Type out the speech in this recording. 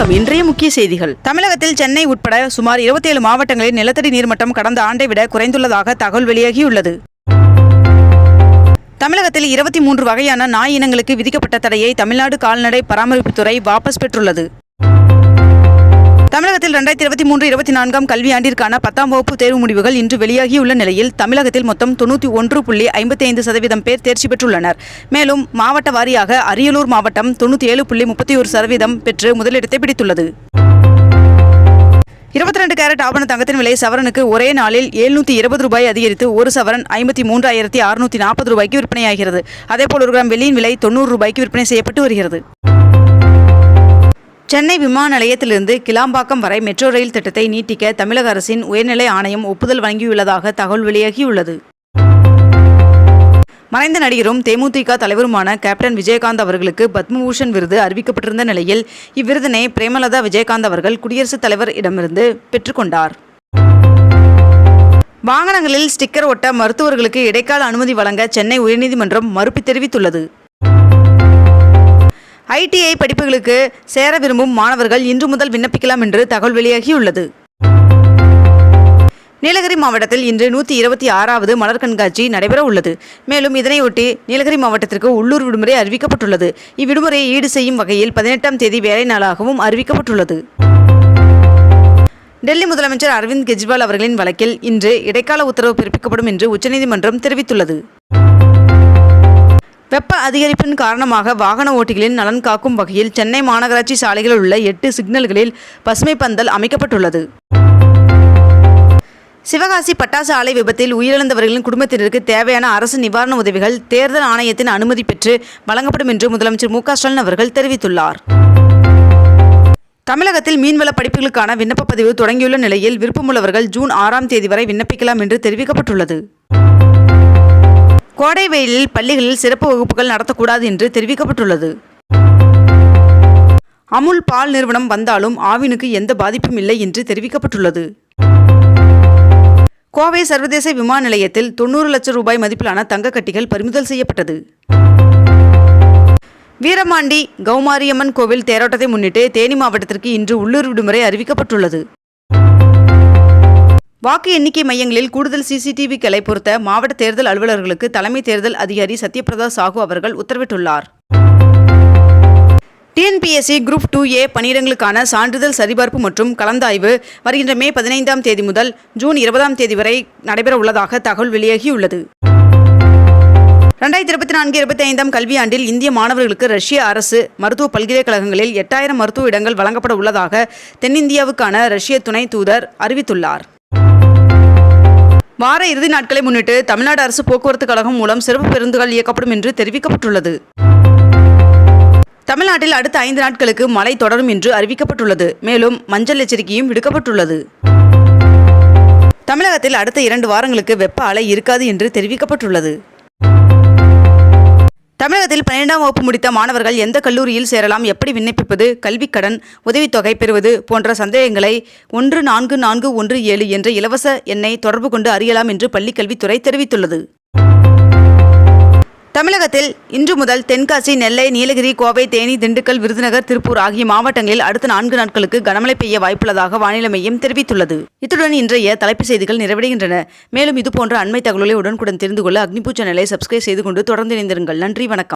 வணக்கம். இன்றைய முக்கிய செய்திகள். தமிழகத்தில் சென்னை உட்பட சுமார் 27 மாவட்டங்களில் நிலத்தடி நீர்மட்டம் கடந்த ஆண்டை விட குறைந்துள்ளதாக தகவல் வெளியாகியுள்ளது. தமிழகத்தில் இருபத்தி மூன்று வகையான நாய் இனங்களுக்கு விதிக்கப்பட்ட தடையை தமிழ்நாடு கால்நடை பராமரிப்புத்துறை வாபஸ் பெற்றுள்ளது. தமிழகத்தில் ரெண்டாயிரத்தி இருபத்தி மூன்று இருபத்தி நான்காம் கல்வியாண்டிற்கான பத்தாம் வகுப்பு தேர்வு முடிவுகள் இன்று வெளியாகியுள்ள நிலையில் தமிழகத்தில் மொத்தம் தொண்ணூற்றி ஒன்று புள்ளி ஐம்பத்தி ஐந்து சதவீதம் பேர் தேர்ச்சி பெற்றுள்ளனர். மேலும் மாவட்ட வாரியாக அரியலூர் மாவட்டம் தொண்ணூற்றி ஏழு புள்ளி முப்பத்தி ஒரு சதவீதம் பெற்று முதலிடத்தை பிடித்துள்ளது. இருபத்தி ரெண்டு கேரட் ஆபண தங்கத்தின் விலை சவரனுக்கு ஒரே நாளில் எழுநூற்றி இருபது ரூபாய் அதிகரித்து ஒரு சவரன் ஐம்பத்தி மூன்றாயிரத்தி அறுநூற்றி நாற்பது ரூபாய்க்கு விற்பனையாகிறது. அதேபோல் ஒரு கிராம் வெள்ளியின் விலை தொண்ணூறு ரூபாய்க்கு விற்பனை செய்யப்பட்டு வருகிறது. சென்னை விமான நிலையத்திலிருந்து கிளாம்பாக்கம் வரை மெட்ரோ ரயில் திட்டத்தை நீட்டிக்க தமிழக அரசின் உயர்நிலை ஆணையம் ஒப்புதல் வழங்கியுள்ளதாக தகவல் வெளியாகியுள்ளது. மறைந்த நடிகரும் தேமுதிக தலைவருமான கேப்டன் விஜயகாந்த் அவர்களுக்கு பத்மபூஷன் விருது அறிவிக்கப்பட்டிருந்த நிலையில் இவ்விருதினை பிரேமலதா விஜயகாந்த் அவர்கள் குடியரசுத் தலைவர் இடமிருந்து பெற்றுக்கொண்டார் வாகனங்களில் ஸ்டிக்கர் ஒட்ட மருத்துவர்களுக்கு இடைக்கால அனுமதி வழங்க சென்னை உயர்நீதிமன்றம் மறுப்பு தெரிவித்துள்ளது. ஐடிஐ படிப்புகளுக்கு சேர விரும்பும் மாணவர்கள் இன்று முதல் விண்ணப்பிக்கலாம் என்று தகவல் வெளியாகியுள்ளது. நீலகிரி மாவட்டத்தில் இன்று நூற்றி இருபத்தி ஆறாவது மலர் கண்காட்சி நடைபெற உள்ளது. மேலும் இதனையொட்டி நீலகிரி மாவட்டத்திற்கு உள்ளூர் விடுமுறை அறிவிக்கப்பட்டுள்ளது. இவ்விடுமுறையை ஈடு செய்யும் வகையில் பதினெட்டாம் தேதி வேலை நாளாகவும் அறிவிக்கப்பட்டுள்ளது. டெல்லி முதலமைச்சர் அரவிந்த் கெஜ்ரிவால் அவர்களின் வழக்கில் இன்று இடைக்கால உத்தரவு பிறப்பிக்கப்படும் என்று உச்சநீதிமன்றம் தெரிவித்துள்ளது. வெப்ப அதிகரிப்பின் காரணமாக வாகன ஓட்டிகளின் நலன் காக்கும் வகையில் சென்னை மாநகராட்சி சாலைகளில் உள்ள எட்டு சிக்னல்களில் பசுமை பந்தல் அமைக்கப்பட்டுள்ளது. சிவகாசி பட்டாசு ஆலை விபத்தில் உயிரிழந்தவர்களின் குடும்பத்தினருக்கு தேவையான அரசு நிவாரண உதவிகள் தேர்தல் ஆணையத்தின் அனுமதி பெற்று வழங்கப்படும் என்று முதலமைச்சர் மு ஸ்டாலின் அவர்கள் தெரிவித்துள்ளார். தமிழகத்தில் மீன்வள படிப்புகளுக்கான விண்ணப்ப பதிவு தொடங்கியுள்ள நிலையில் விருப்பமுள்ளவர்கள் ஜூன் ஆறாம் தேதி வரை விண்ணப்பிக்கலாம் என்று தெரிவிக்கப்பட்டுள்ளது. கோடை வெயிலில் பள்ளிகளில் சிறப்பு வகுப்புகள் நடத்தக்கூடாது என்று தெரிவிக்கப்பட்டுள்ளது. அமுல் பால் நிறுவனம் வந்தாலும் ஆவினுக்கு எந்த பாதிப்பும் இல்லை என்று தெரிவிக்கப்பட்டுள்ளது. கோவை சர்வதேச விமான நிலையத்தில் தொண்ணூறு லட்சம் ரூபாய் மதிப்பிலான தங்க கட்டிகள் பறிமுதல் செய்யப்பட்டது. வீரமாண்டி கௌமாரியம்மன் கோவில் தேரோட்டத்தை முன்னிட்டு தேனி மாவட்டத்திற்கு இன்று உள்ளூர் விடுமுறை அறிவிக்கப்பட்டுள்ளது. வாக்கு எண்ணிக்கை மையங்களில் கூடுதல் சிசிடிவிக்களை பொருத்த மாவட்ட தேர்தல் அலுவலர்களுக்கு தலைமை தேர்தல் அதிகாரி சத்யபிரதா சாஹூ அவர்கள் உத்தரவிட்டுள்ளார். டிஎன்பிஎஸ்சி குரூப் டூ ஏ பணியிடங்களுக்கான சான்றிதழ் சரிபார்ப்பு மற்றும் கலந்தாய்வு வருகின்ற மே பதினைந்தாம் தேதி முதல் ஜூன் இருபதாம் தேதி வரை நடைபெற உள்ளதாக தகவல் வெளியாகியுள்ளது. ரெண்டாயிரத்தி இருபத்தி நான்கு இருபத்தி ஐந்தாம் கல்வியாண்டில் இந்திய மாணவர்களுக்கு ரஷ்ய அரசு மருத்துவ பல்கலைக்கழகங்களில் எட்டாயிரம் மருத்துவ இடங்கள் வழங்கப்பட உள்ளதாக தென்னிந்தியாவுக்கான ரஷ்ய துணை தூதர் அறிவித்துள்ளார். வார இறுதி நாட்களை முன்னிட்டு தமிழ்நாடு அரசு போக்குவரத்து கழகம் மூலம் சிறப்பு பேருந்துகள் இயக்கப்படும் என்று தெரிவிக்கப்பட்டுள்ளது. தமிழ்நாட்டில் அடுத்த ஐந்து நாட்களுக்கு மழை தொடரும் என்று அறிவிக்கப்பட்டுள்ளது. மேலும் மஞ்சள் எச்சரிக்கையும் விடுக்கப்பட்டுள்ளது. தமிழகத்தில் அடுத்த இரண்டு வாரங்களுக்கு வெப்ப அலை இருக்காது என்று தெரிவிக்கப்பட்டுள்ளது. தமிழகத்தில் பன்னிரெண்டாம் வகுப்பு முடித்த மாணவர்கள் எந்த கல்லூரியில் சேரலாம் எப்படி விண்ணப்பிப்பது கல்விக்கடன் உதவித்தொகை பெறுவது போன்ற சந்தேகங்களை ஒன்று நான்கு நான்கு ஒன்று ஏழு என்ற இலவச எண்ணை தொடர்பு கொண்டு அறியலாம் என்று பள்ளிக்கல்வித்துறை தெரிவித்துள்ளது. தமிழகத்தில் இன்று முதல் தென்காசி நெல்லை நீலகிரி கோவை தேனி திண்டுக்கல் விருதுநகர் திருப்பூர் ஆகிய மாவட்டங்களில் அடுத்த நான்கு நாட்களுக்கு கனமழை பெய்ய வாய்ப்புள்ளதாக வானிலை மையம் தெரிவித்துள்ளது. இத்துடன் இன்றைய தலைப்புச் செய்திகள் நிறைவடைகின்றன. மேலும் இதுபோன்ற அண்மை தகவல்களை உடனுக்குடன் தெரிந்து கொள்ள அக்னிபூச்ச நிலையை சப்ஸ்கிரைப் செய்து கொண்டு தொடர்ந்து இணைந்திருங்கள். நன்றி வணக்கம்.